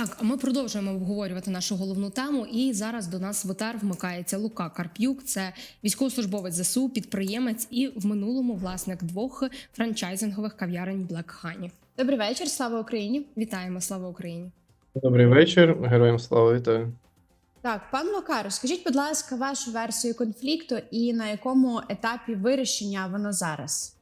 Так, а ми продовжуємо обговорювати нашу головну тему. І зараз до нас в ЕТР вмикається Лука Карп'юк. Це військовослужбовець ЗСУ, підприємець і в минулому власник двох франчайзингових кав'ярень Black Honey. Добрий вечір, слава Україні. Вітаємо, слава Україні! Добрий вечір, героям слава вітаю. Так, пан Лука, розкажіть, будь ласка, вашу версію конфлікту і на якому етапі вирішення воно зараз?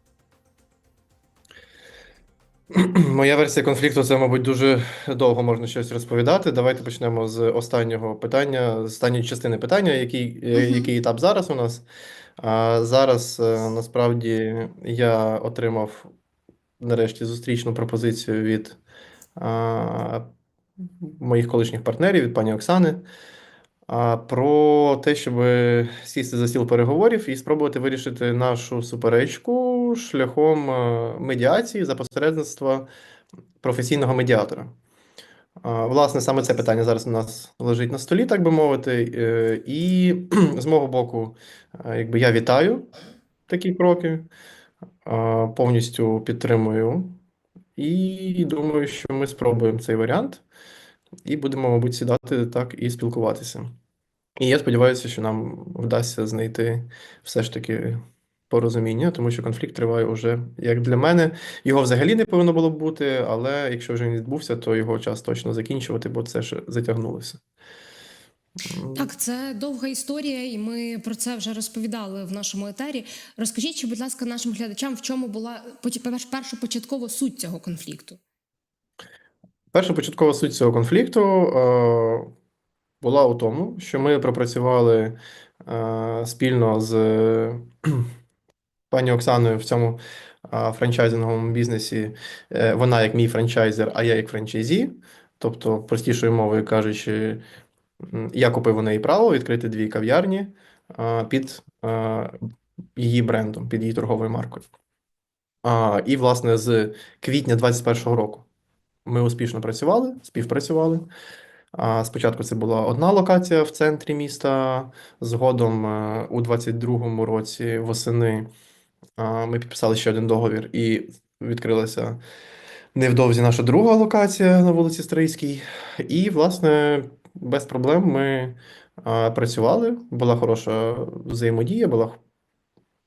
Моя версія конфлікту це, мабуть, дуже довго можна щось розповідати. Давайте почнемо з останнього питання, з останньої частини питання, який, е, який етап зараз у нас. А зараз е, насправді я отримав нарешті зустрічну пропозицію від а, моїх колишніх партнерів, від пані Оксани, про те, щоб сісти за стіл переговорів і спробувати вирішити нашу суперечку шляхом е, медіації за посередництва професійного медіатора. Власне, саме це питання зараз у нас лежить на столі, так би мовити. Е, І з мого боку, е, якби я вітаю такі кроки, повністю підтримую. І думаю, що ми спробуємо цей варіант і будемо, мабуть, сідати так і спілкуватися. І я сподіваюся, що нам вдасться знайти все ж таки порозуміння, тому що конфлікт триває уже, як для мене, його взагалі не повинно було б бути, але якщо вже він відбувся, то його час точно закінчувати, бо це ж затягнулося. Так, це довга історія, і ми про це вже розповідали в нашому етері. Розкажіть, будь ласка, нашим глядачам, в чому була поч- першопочаткова суть цього конфлікту? Перша початкова суть цього конфлікту е, була у тому, що ми пропрацювали е, спільно з пані Оксаною в цьому е, франчайзинговому бізнесі. Вона як мій франчайзер, а я як франчайзі. Тобто, простішою мовою кажучи, я купив у неї право відкрити дві кав'ярні під її брендом, під її торговою маркою. І, власне, з квітня 2021 року. Ми успішно працювали, співпрацювали. Спочатку це була одна локація в центрі міста. Згодом е, у 22-му році восени ми підписали ще один договір і відкрилася невдовзі наша друга локація на вулиці Стрийській. І, власне, без проблем ми працювали. Була хороша взаємодія, була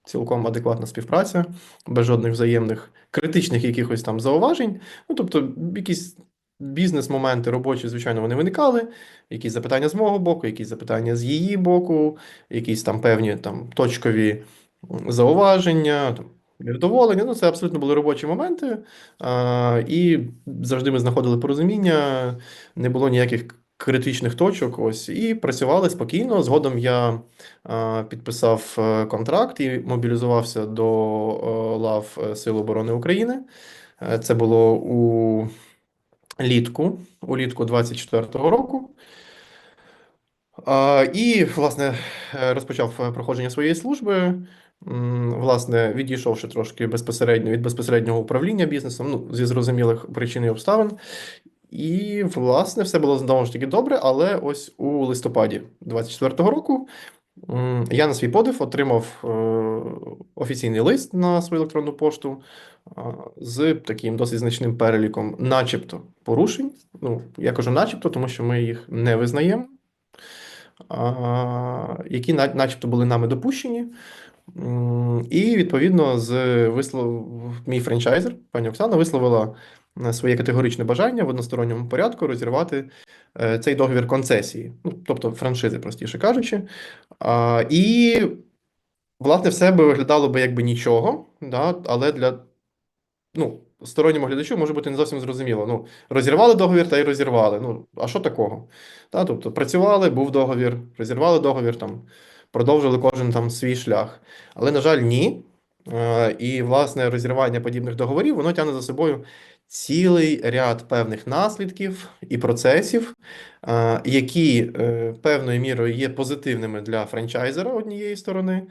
цілком адекватна співпраця, без жодних взаємних критичних якихось там зауважень. Ну, тобто, якісь бізнес-моменти робочі, звичайно, вони виникали, якісь запитання з мого боку, якісь запитання з її боку, якісь там певні там точкові зауваження, там, невдоволення. Ну, це абсолютно були робочі моменти. А, і завжди ми знаходили порозуміння, не було ніяких критичних точок. Ось, і працювали спокійно. Згодом я підписав е, контракт і мобілізувався до е, лав е, Сил оборони України. Це було у літку, улітку 24-го року. І, власне, розпочав проходження своєї служби. Власне, відійшовши трошки безпосередньо від безпосереднього управління бізнесом, ну, зі зрозумілих причин і обставин. І, власне, все було знову ж таки добре, але ось у листопаді 24-го року я на свій подив отримав е, офіційний лист на свою електронну пошту з таким досить значним переліком, начебто, порушень. Ну, я кажу начебто, тому що ми їх не визнаємо, які начебто були нами допущені. І відповідно з вислов мій франчайзер, пані Оксана, висловила е, своє категоричне бажання в односторонньому порядку розірвати е, цей договір концесії, ну, тобто франшизи, простіше кажучи. І, власне, все би виглядало би якби нічого, да, але для ну, сторонньому глядачу може бути не зовсім зрозуміло. Ну, розірвали договір та й розірвали. Ну, а що такого? Та, тобто працювали, був договір, розірвали договір, там, продовжили кожен там свій шлях. Але, на жаль, ні. Е, І, власне, розірвання подібних договорів, воно тягне за собою цілий ряд певних наслідків і процесів, е, які е, певною мірою є позитивними для франчайзера однієї сторони,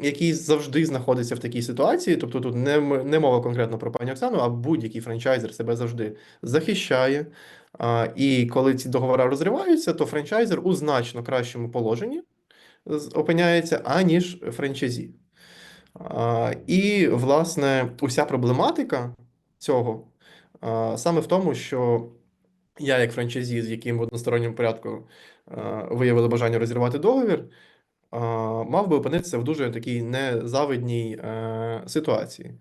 який завжди знаходиться в такій ситуації. Тобто тут не, не мова конкретно про пані Оксану, а будь-який франчайзер себе завжди захищає. І коли ці договори розриваються, то франчайзер у значно кращому положенні опиняється, аніж франчайзі. І, власне, уся проблематика цього саме в тому, що я, як франчайзі, з яким в односторонньому порядку виявили бажання розірвати договір, мав би опинитися в дуже такій незавидній е, ситуації.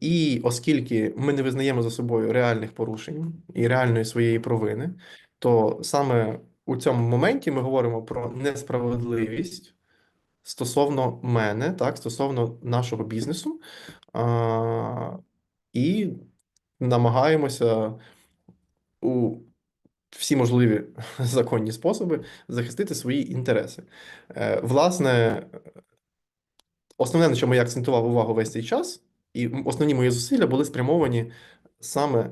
І оскільки ми не визнаємо за собою реальних порушень і реальної своєї провини, то саме у цьому моменті ми говоримо про несправедливість стосовно мене, так, стосовно нашого бізнесу, а, і намагаємося у всі можливі законні способи захистити свої інтереси. Е, Власне, основне, на чому я акцентував увагу весь цей час, і основні мої зусилля були спрямовані саме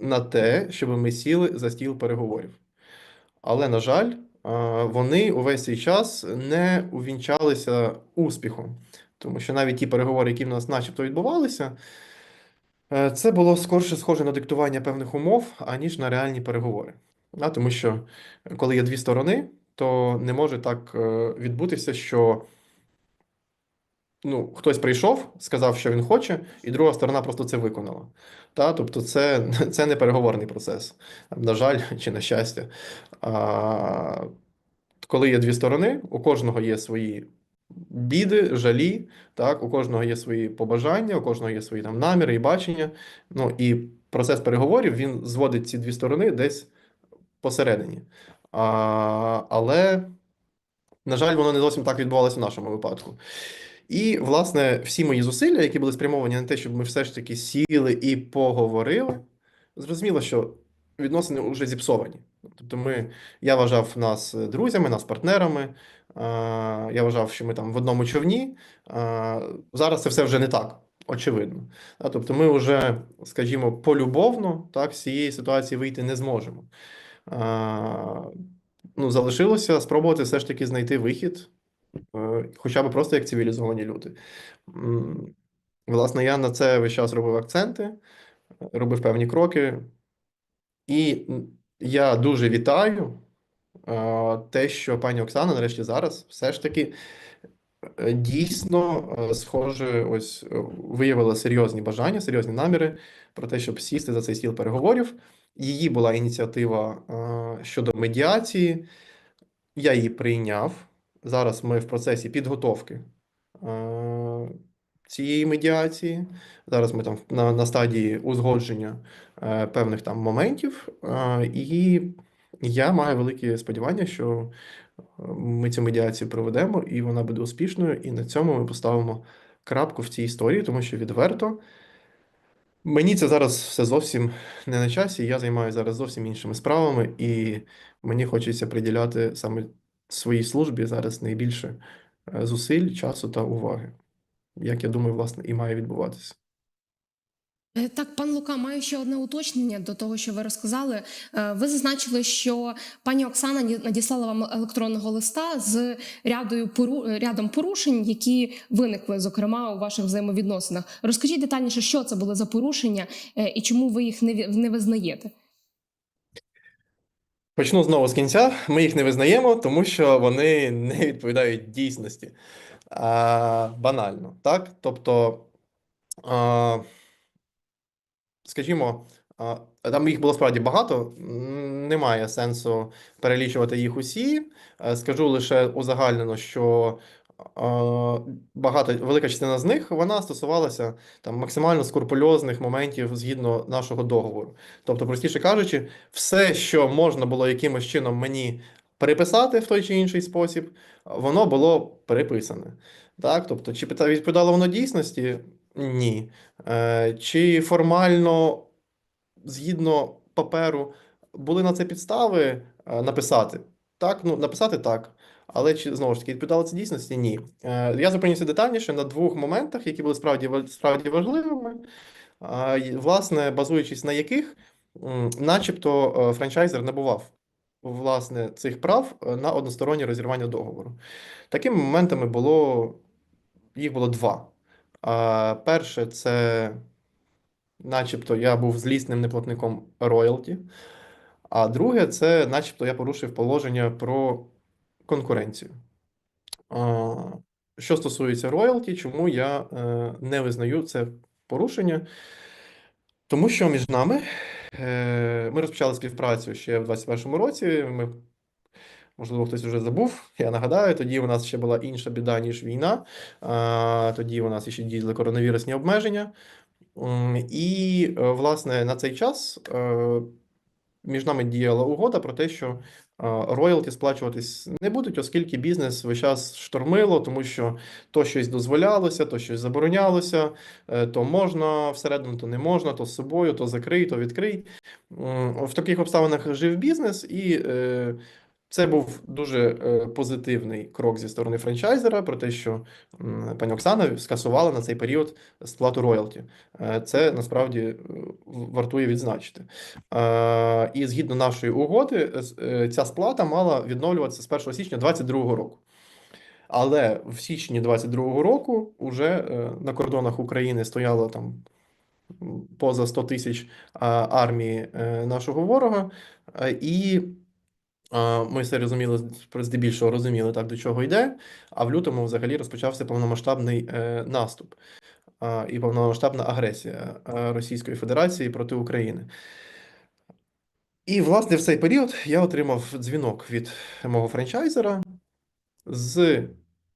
на те, щоб ми сіли за стіл переговорів. Але, на жаль, вони увесь цей час не увінчалися успіхом, тому що навіть ті переговори, які в нас начебто відбувалися, е, це було скорше схоже на диктування певних умов, аніж на реальні переговори. Тому що коли є дві сторони, то не може так е, відбутися, що ну, хтось прийшов, сказав, що він хоче, і друга сторона просто це виконала. Та? Тобто це, це не переговорний процес, на жаль, чи на щастя. А, коли є дві сторони, у кожного є свої біди, жалі, так? у кожного є свої побажання, у кожного є свої там наміри і бачення. Ну, і процес переговорів він зводить ці дві сторони десь посередині. А, але, на жаль, воно не зовсім так відбувалося в нашому випадку. І, власне, всі мої зусилля, які були спрямовані на те, щоб ми все ж таки сіли і поговорили, зрозуміло, що відносини вже зіпсовані. Тобто, ми, я вважав нас друзями, нас партнерами. Я вважав, що ми там в одному човні. Зараз це все вже не так, очевидно. Тобто, ми вже, скажімо, полюбовно так, з цієї ситуації вийти не зможемо. Ну, залишилося спробувати все ж таки знайти вихід е, хоча б просто як цивілізовані люди. Власне, я на це весь час робив акценти, робив певні кроки, і я дуже вітаю е, те, що пані Оксана нарешті зараз все ж таки е, дійсно е, схоже, ось е, виявила серйозні бажання, серйозні наміри про те, щоб сісти за цей стіл переговорів. Її була ініціатива е, щодо медіації. Я її прийняв. Зараз ми в процесі підготовки е, цієї медіації. Зараз ми там на, на стадії узгодження е, певних там моментів. Е, і я маю великі сподівання, що ми цю медіацію проведемо, і вона буде успішною. І на цьому ми поставимо крапку в цій історії, тому що відверто. Мені це зараз все зовсім не на часі. Я займаюся зараз зовсім іншими справами, і мені хочеться приділяти саме своїй службі зараз найбільше е, зусиль, часу та уваги, як я думаю, власне, і має відбуватися. Е, Так, пан Лука, маю ще одне уточнення до того, що ви розказали. Е, Ви зазначили, що пані Оксана надіслала вам електронного листа з рядою рядом порушень, які виникли, зокрема, у ваших взаємовідносинах. Розкажіть детальніше, що це були за порушення і чому ви їх не визнаєте. Почну знову з кінця. Ми їх не визнаємо, тому що вони не відповідають дійсності. А, банально, так? Тобто, а, скажімо, а, там їх було справді багато, немає сенсу перелічувати їх усі. Е, Скажу лише узагальнено, що багато, велика частина з них вона стосувалася там максимально скрупульозних моментів згідно нашого договору. Тобто, простіше кажучи, все, що можна було якимось чином мені переписати в той чи інший спосіб, воно було переписане. Так? Тобто, чи відповідало воно дійсності? Ні. Е, Чи формально, згідно паперу, були на це підстави е, написати? Так, ну написати так. Але чи знову ж таки відповідало це дійсності? Ні. Е, Я зупинюся детальніше на двох моментах, які були справді справді важливими, власне, базуючись на яких, начебто, е, франчайзер набував власне цих прав е, на одностороннє розірвання договору. Такими моментами було їх було два. Перше, це начебто я був злісним неплатником роялті. А друге, це начебто я порушив положення про конкуренцію. Що стосується роялті, чому я е, не визнаю це порушення? Тому що між нами е, ми розпочали співпрацю ще в 2021 році. Ми, можливо, хтось вже забув. Я нагадаю, тоді у нас ще була інша біда, ніж війна. Тоді у нас ще діяли коронавірусні обмеження. І, е, власне, на цей час між нами діяла угода про те, що роялті сплачуватись не будуть, оскільки бізнес весь час штормило, тому що то щось дозволялося, то щось заборонялося, е, то можна всередину, то не можна, то з собою, то закрий, то відкрий. В таких обставинах жив бізнес, і е, це був дуже е, позитивний крок зі сторони франчайзера про те, що пані Оксана скасувала на цей період сплату роялті. Е, Це насправді е, вартує відзначити. І згідно нашої угоди, ця сплата мала відновлюватися з 1 січня 2022 року. Але в січні 2022 року уже е, на кордонах України стояло там поза 100 тисяч армії нашого ворога, і ми все розуміли, здебільшого розуміли так, до чого йде. А в лютому взагалі розпочався повномасштабний е, наступ і повномасштабна агресія е, Російської Федерації проти України. І, власне, в цей період я отримав дзвінок від мого франчайзера з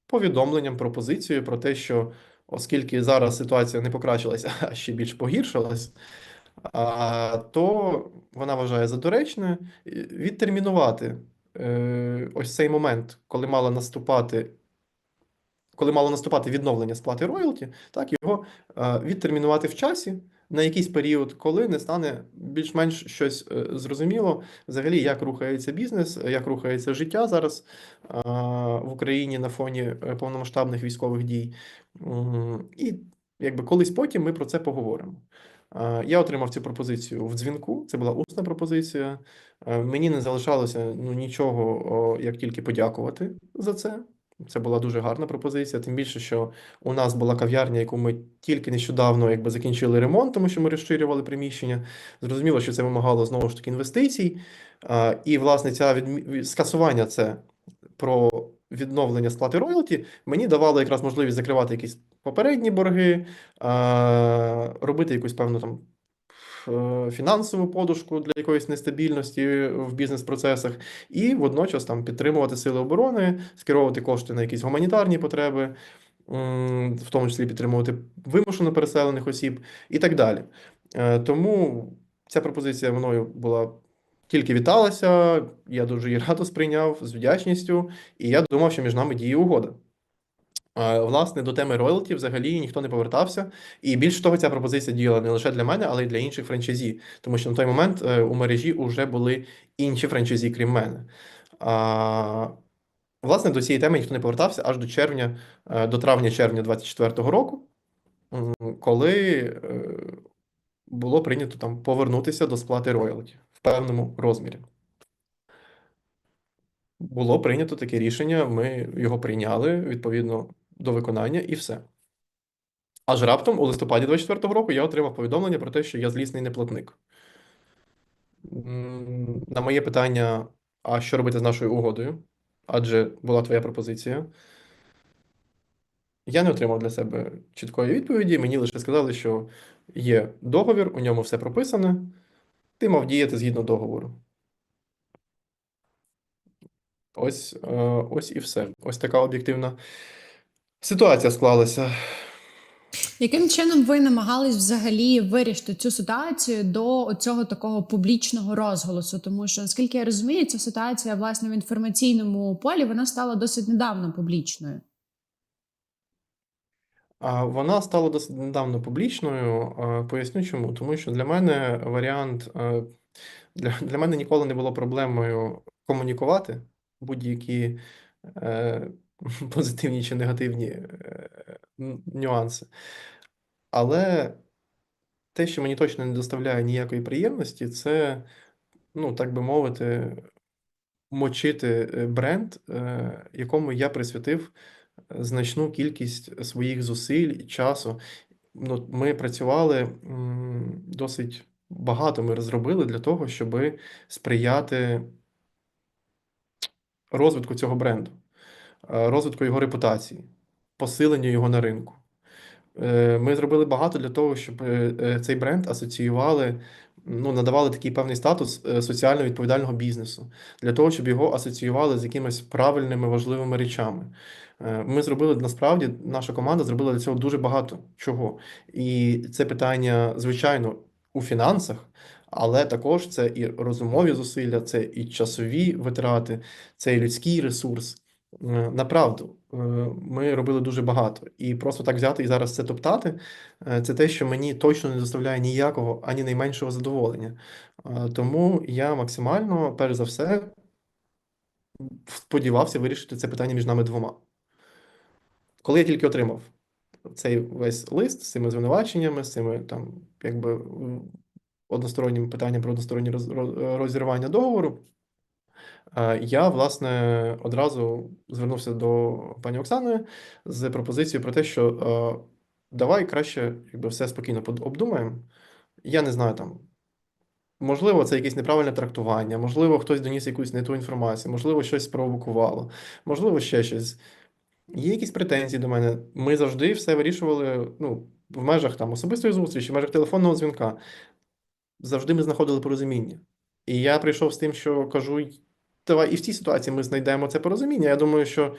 повідомленням, пропозицією про те, що оскільки зараз ситуація не покращилася, а ще більш погіршилась, то вона вважає за доречне е, відтермінувати е, ось цей момент, коли мало наступати. Коли мало наступати відновлення сплати роялті, так його е, відтермінувати в часі на якийсь період, коли не стане більш-менш щось зрозуміло, взагалі, як рухається бізнес, як рухається життя зараз в Україні на фоні повномасштабних військових дій. І якби колись потім ми про це поговоримо. Я отримав цю пропозицію в дзвінку. Це була усна пропозиція. Е, Мені не залишалося ну, нічого, як тільки подякувати за це. Це була дуже гарна пропозиція. Тим більше, що у нас була кав'ярня, яку ми тільки нещодавно якби закінчили ремонт, тому що ми розширювали приміщення. Зрозуміло, що це вимагало знову ж таки інвестицій. І, власне, ця відмі... скасування це про відновлення сплати роялті мені давало якраз можливість закривати якісь попередні борги, робити якусь певну там е, фінансову подушку для якоїсь нестабільності в бізнес-процесах, і водночас там підтримувати сили оборони, скеровувати кошти на якісь гуманітарні потреби, в тому числі підтримувати вимушено переселених осіб і так далі. Е, Тому ця пропозиція мною була тільки віталася, я дуже її радо сприйняв з вдячністю, і я думав, що між нами діє угода. Власне, до теми роялті взагалі ніхто не повертався. І більше того, ця пропозиція діяла не лише для мене, але й для інших франчайзі. Тому що на той момент е, у мережі вже були інші франчайзі, крім мене. А, Власне, до цієї теми ніхто не повертався аж до червня, е, до травня-червня 24-го року, коли е, було прийнято там повернутися до сплати роялті в певному розмірі. Було прийнято таке рішення, ми його прийняли відповідно до виконання, і все. Аж раптом у листопаді 24-го року я отримав повідомлення про те, що я злісний неплатник. На моє питання, а що робити з нашою угодою? Адже була твоя пропозиція. Я не отримав для себе чіткої відповіді. Мені лише сказали, що є договір, у ньому все прописане. Ти мав діяти згідно договору. Ось, е, ось і все. Ось така об'єктивна ситуація склалася. Яким чином ви намагались взагалі вирішити цю ситуацію до цього такого публічного розголосу? Тому що, наскільки я розумію, ця ситуація власне в інформаційному полі вона стала досить недавно публічною. Вона стала досить недавно публічною. Поясню чому. Тому що для мене варіант е, для, для мене ніколи не було проблемою комунікувати будь-які е, позитивні чи негативні е, нюанси. Але те, що мені точно не доставляє ніякої приємності, це, ну, так би мовити, мочити е, бренд, е, якому я присвятив значну кількість своїх зусиль, і часу. Ну, ми працювали досить багато. Ми розробили для того, щоб сприяти розвитку цього бренду, е, розвитку його репутації, посиленню його на ринку. Е, Ми зробили багато для того, щоб е, цей бренд асоціювали ну, надавали такий певний статус е, соціально відповідального бізнесу для того, щоб його асоціювали з якимись правильними важливими речами. Е, Ми зробили насправді, наша команда зробила для цього дуже багато чого. І це питання, звичайно, у фінансах, але також це і розумові зусилля, це і часові витрати, це і людський ресурс. Е, Направду, е, ми робили дуже багато. І просто так взяти і зараз це топтати, е, це те, що мені точно не доставляє ніякого, ані найменшого задоволення. Тому я максимально, перш за все, сподівався вирішити це питання між нами двома. Коли я тільки отримав цей весь лист з цими звинуваченнями, з цими там, якби одностороннім питанням про одностороннє роз- роз- розірвання договору, я, власне, одразу звернувся до пані Оксани з пропозицією про те, що е, давай краще якби, все спокійно обдумаємо. Я не знаю там. Можливо, це якесь неправильне трактування, можливо, хтось доніс якусь не ту інформацію, можливо, щось спровокувало, можливо, ще щось. Є якісь претензії до мене. Ми завжди все вирішували ну, в межах там особистої зустрічі, в межах телефонного дзвінка. Завжди ми знаходили порозуміння. І я прийшов з тим, що кажу: давай і в цій ситуації ми знайдемо це порозуміння. Я думаю, що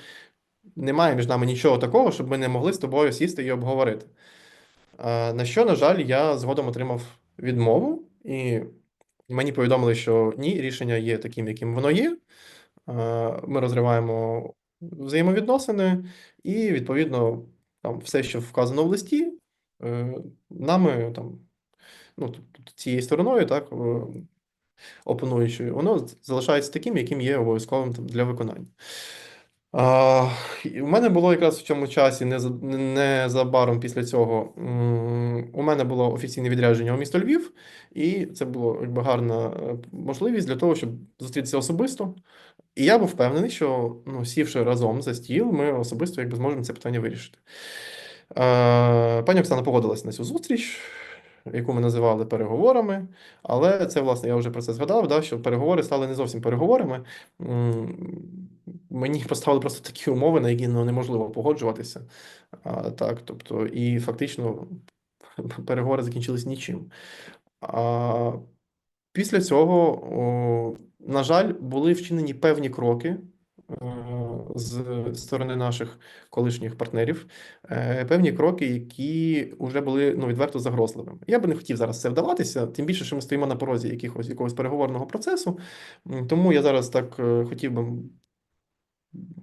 немає між нами нічого такого, щоб ми не могли з тобою сісти і обговорити. На що, на жаль, я згодом отримав відмову, і мені повідомили, що ні, рішення є таким, яким воно є. Ми розриваємо взаємовідносини, і, відповідно, там все, що вказано в листі, е, нами там, ну, цією стороною, так, е, воно залишається таким, яким є обов'язковим для виконання. А, і у мене було якраз в цьому часі, неза- незабаром після цього, у мене було офіційне відрядження у місто Львів, і це було якби гарна е, можливість для того, щоб зустрітися особисто. І я був впевнений, що ну, сівши разом за стіл, ми особисто якби зможемо це питання вирішити. Е, Пані Оксана погодилась на цю зустріч, яку ми називали переговорами. Але це, власне, я вже про це згадав, да, що переговори стали не зовсім переговорами. Мені поставили просто такі умови, на які ну, неможливо погоджуватися. А, так, тобто, і фактично переговори закінчились нічим. А, після цього, о, на жаль, були вчинені певні кроки з сторони наших колишніх партнерів, е, певні кроки, які вже були ну, відверто загрозливими. Я би не хотів зараз це вдаватися, тим більше, що ми стоїмо на порозі якихось якогось переговорного процесу. Тому я зараз так е, хотів би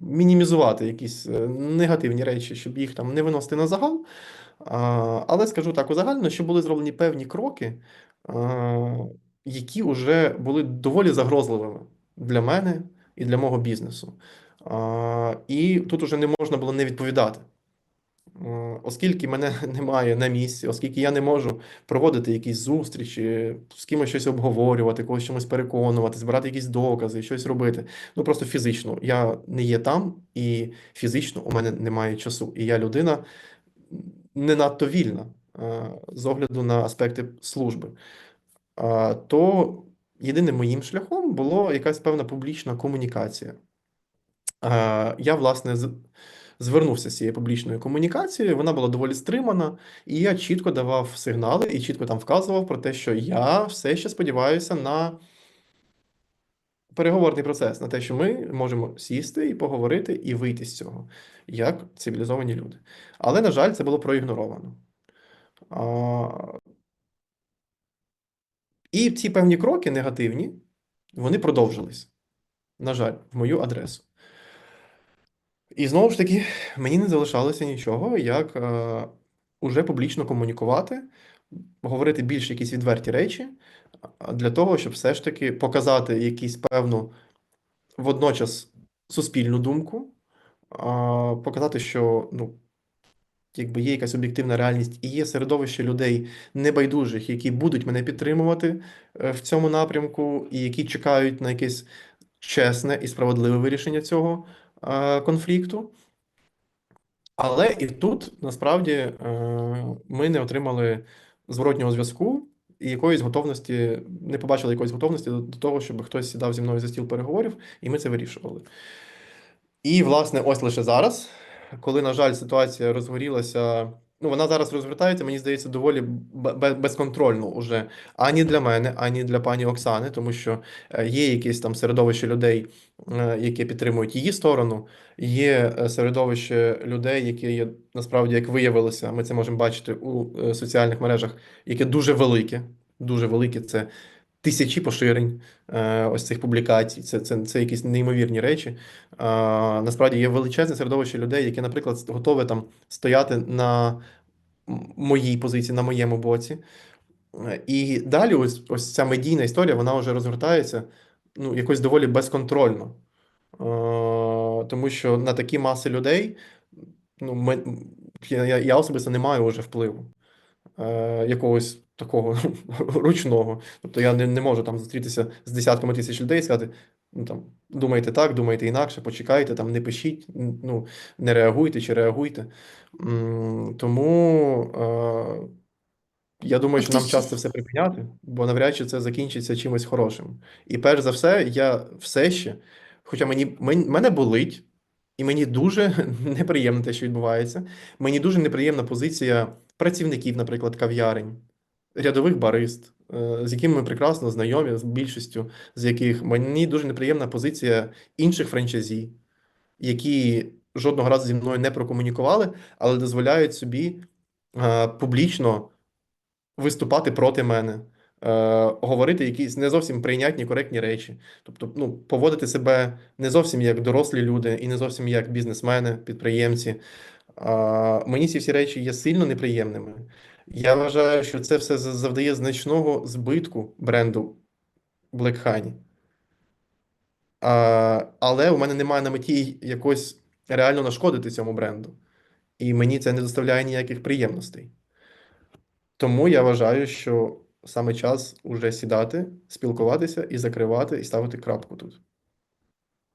мінімізувати якісь е, негативні речі, щоб їх там не виносити на загал. Але скажу так узагальнено, що були зроблені певні кроки, які вже були доволі загрозливими для мене і для мого бізнесу. І тут уже не можна було не відповідати. Оскільки мене немає на місці, оскільки я не можу проводити якісь зустрічі, з кимось щось обговорювати, когось чимось переконувати, збирати якісь докази, щось робити. Ну просто фізично я не є там, і фізично у мене немає часу. І я людина не надто вільна з огляду на аспекти служби. То єдиним моїм шляхом було якась певна публічна комунікація. Е, Я, власне, звернувся з цією публічною комунікацією, вона була доволі стримана, і я чітко давав сигнали і чітко там вказував про те, що я все ще сподіваюся на переговорний процес, на те, що ми можемо сісти і поговорити і вийти з цього, як цивілізовані люди. Але, на жаль, це було проігноровано. І ці певні кроки негативні, вони продовжились, на жаль, в мою адресу. І знову ж таки, мені не залишалося нічого, як е, уже публічно комунікувати, говорити більш якісь відверті речі, для того, щоб все ж таки показати якусь певну водночас суспільну думку, а, показати, що ну, якби є якась об'єктивна реальність і є середовище людей небайдужих, які будуть мене підтримувати е, в цьому напрямку, і які чекають на якесь чесне і справедливе вирішення цього е, конфлікту. Але і тут насправді е, ми не отримали зворотнього зв'язку і якоїсь готовності, не побачили якоїсь готовності до, до того, щоб хтось сідав зі мною за стіл переговорів, і ми це вирішували. І, власне, ось лише зараз, коли, на жаль, ситуація розгорілася ну, вона зараз розвертається, мені здається, доволі бе- бе- безконтрольно уже ані для мене, ані для пані Оксани, тому що е, є якесь там середовище людей, е, які підтримують її сторону. Є е, середовище людей, які є насправді, як виявилося, ми це можемо бачити у соціальних мережах, яке дуже велике. Дуже велике. Це тисячі поширень е, ось цих публікацій. Це, це, це якісь неймовірні речі. Насправді є величезне середовище людей, які, наприклад, готові там стояти на моїй позиції, на моєму боці. І далі ось, ось ця медійна історія, вона вже розгортається ну, якось доволі безконтрольно. Тому що на такі маси людей ну, ми, я, я особисто не маю вже впливу е, якогось такого ручного. Тобто я не, не можу там зустрітися з десятками тисяч людей і сказати, ну там думайте так, думайте інакше, почекайте, там не пишіть, ну не реагуйте чи реагуйте. Тому е, я думаю, що нам час це все припиняти, бо навряд чи це закінчиться чимось хорошим. І перш за все, я все ще, хоча мені мене болить, і мені дуже неприємно те, що відбувається. Мені дуже неприємна позиція працівників, наприклад, кав'ярень, рядових барист, е, з якими ми прекрасно знайомі, з більшістю з яких мені дуже неприємна позиція інших франчайзі, які жодного разу зі мною не прокомунікували, але дозволяють собі е, публічно виступати проти мене, е, говорити якісь не зовсім прийнятні, коректні речі. Тобто, ну, поводити себе не зовсім як дорослі люди і не зовсім як бізнесмени, підприємці. А, мені ці всі речі є сильно неприємними. Я вважаю, що це все завдає значного збитку бренду Black Honey. А, але у мене немає на меті якось реально нашкодити цьому бренду. І мені це не доставляє ніяких приємностей. Тому я вважаю, що саме час уже сідати, спілкуватися і закривати, і ставити крапку тут.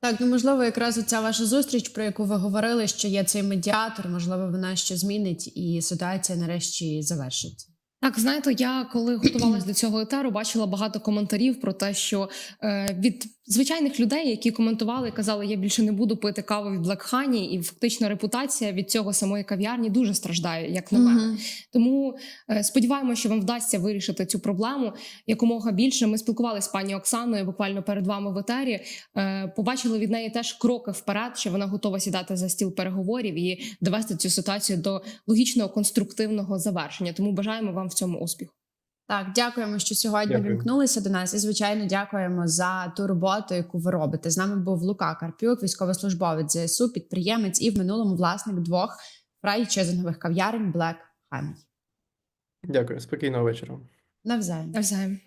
Так, ну можливо, якраз оця ваша зустріч, про яку ви говорили, що є цей медіатор, можливо, вона ще змінить і ситуація нарешті завершиться. Так, знаєте, я коли готувалась до цього етеру, бачила багато коментарів про те, що е, від звичайних людей, які коментували, і казали, я більше не буду пити каву від Black Honey, і фактично репутація від цього самої кав'ярні дуже страждає, як на мене. Тому е, сподіваємося, що вам вдасться вирішити цю проблему якомога більше. Ми спілкувалися з пані Оксаною буквально перед вами в етері. Е, Побачили від неї теж кроки вперед, що вона готова сідати за стіл переговорів і довести цю ситуацію до логічного конструктивного завершення. Тому бажаємо вам в цьому успіху. Так, дякуємо, що сьогодні Дякую. вімкнулися до нас. І звичайно, дякуємо за ту роботу, яку ви робите. З нами був Лука Карпюк, військовослужбовець ЗСУ, підприємець і в минулому власник двох фрайчезингових кав'ярень Black Honey. Дякую, спокійного вечора. Навзаєм. Навзаєм.